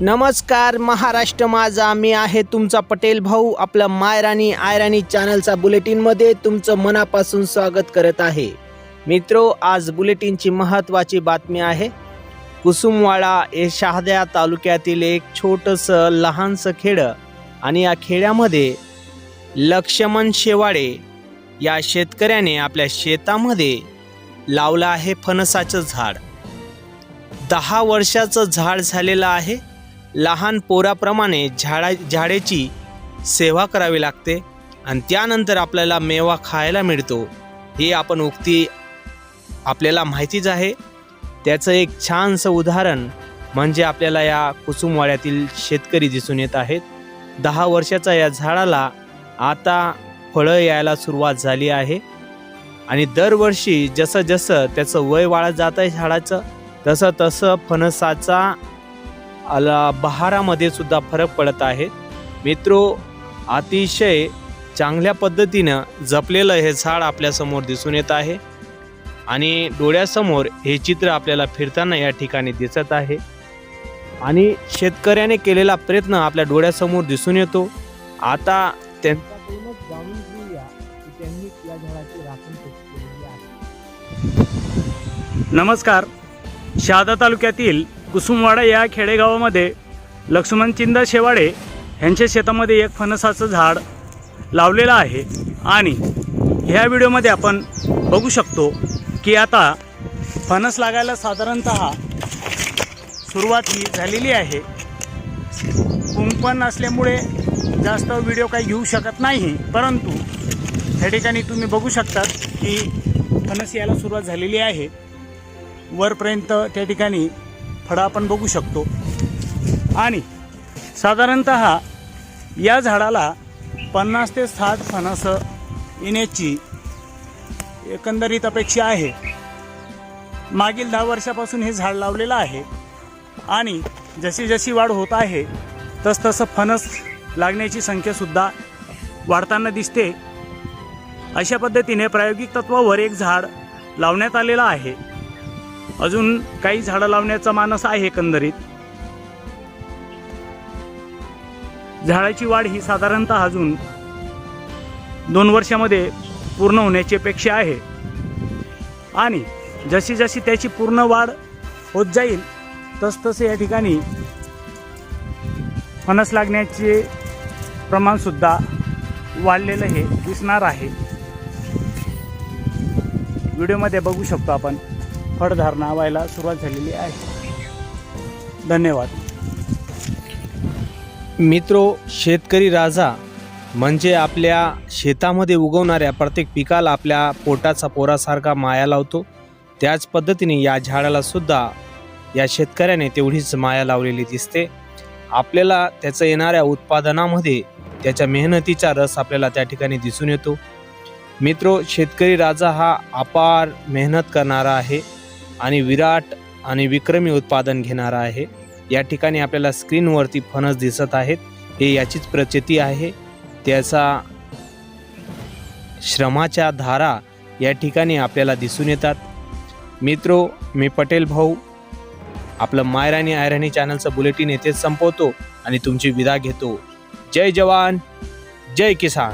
नमस्कार महाराष्ट्र माझा. मी आहे तुमचा पटेल भाऊ. आपलं मायराणी आयराणी चॅनलचा बुलेटिनमध्ये तुमचं मनापासून स्वागत करत आहे. मित्रो आज बुलेटिनची महत्त्वाची बातमी आहे. कुसुमवाडा हे शहाद्या तालुक्यातील एक छोटंसं लहानसं खेडं आणि या खेड्यामध्ये लक्ष्मण शेवाडे या शेतकऱ्याने आपल्या शेतामध्ये लावलं आहे फणसाचं झाड. दहा वर्षाचं झाड झालेलं आहे. लहान पोराप्रमाणे झाडा झाडेची सेवा करावी लागते आणि त्यानंतर आपल्याला मेवा खायला मिळतो. ही आपण उक्ती आपल्याला माहितीच आहे. त्याचं एक छानसं उदाहरण म्हणजे आपल्याला या कुसुमवाड्यातील शेतकरी दिसून येत आहेत. दहा वर्षाचा या झाडाला आता फळं यायला सुरुवात झाली आहे. आणि दरवर्षी जसं जसं त्याचं वय वाढत जात आहे झाडाचं तसं तसं फणसाचा आला बहारामध्ये सुद्धा फरक पडत आहे. मित्रो अतिशय चांगल्या पद्धतीनं जपलेलं हे झाड आपल्यासमोर दिसून येत आहे आणि डोळ्यासमोर हे चित्र आपल्याला फिरताना या ठिकाणी दिसत आहे आणि शेतकऱ्याने केलेला प्रयत्न आपल्या डोळ्यासमोर दिसून येतो. आता त्यांच्याकडूनच जाणून घेऊया की त्यांनी या झाडाची राखण कशी केलेली आहे. नमस्कार. शहादा तालुक्यातील कुसुमवाडा या खेडेगावामध्ये लक्ष्मणचिंद शेवाडे यांच्या शेतामध्ये एक फणसाचं झाड लावलेलं आहे. आणि ह्या व्हिडिओमध्ये आपण बघू शकतो की आता फणस लागायला साधारणत सुरुवात ही झालेली आहे. कुंपण असल्यामुळे जास्त व्हिडिओ काही घेऊ शकत नाही परंतु ह्या ठिकाणी तुम्ही बघू शकतात की फणस यायला सुरुवात झालेली आहे. वरपर्यंत त्या ठिकाणी फळं आपण बघू शकतो. आणि साधारणत या झाडाला पन्नास ते साठ फणस येण्याची एकंदरीत अपेक्षा आहे. मागील दहा वर्षापासून हे झाड लावलेलं आहे. आणि जशी जशी वाढ होत आहे तसतसं फणस लागण्याची संख्यासुद्धा वाढताना दिसते. अशा पद्धतीने प्रायोगिक तत्वावर एक झाड लावण्यात आलेलं आहे. अजून काही झाडं लावण्याचा मानस आहे एकंदरीत. झाडाची वाढ ही साधारणतः अजून दोन वर्षामध्ये पूर्ण होण्याची अपेक्षा आहे. आणि जशी जशी त्याची पूर्ण वाढ होत जाईल तसतसे या ठिकाणी फणस लागण्याचे प्रमाणसुद्धा वाढलेलं हे दिसणार आहे. व्हिडिओमध्ये बघू शकतो आपण. फळधारणा व्हायला सुरुवात झालेली आहे. धन्यवाद. मित्रो शेतकरी राजा म्हणजे आपल्या शेतामध्ये उगवणाऱ्या प्रत्येक पिकाला आपल्या पोटाचा पोरासारखा माया लावतो. त्याच पद्धतीने या झाडाला सुद्धा या शेतकऱ्याने तेवढीच माया लावलेली दिसते. आपल्याला त्याचं येणाऱ्या उत्पादनामध्ये त्याच्या मेहनतीचा रस आपल्याला त्या ठिकाणी दिसून येतो. मित्रो शेतकरी राजा हा अपार मेहनत करणारा आहे. आणि विराट आणि विक्रमी उत्पादन घेणारा आहे. या ठिकाणी आपल्याला स्क्रीनवरती फणस दिसत आहेत. हे याचीच प्रचिती आहे. त्याचा श्रमाच्या धारा या ठिकाणी आपल्याला दिसून येतात. मित्रो मी पटेल भाऊ आपलं मायराणी आयराणी चॅनलचं बुलेटिन येथेच संपवतो आणि तुमची विदा घेतो. जय जवान जय किसान.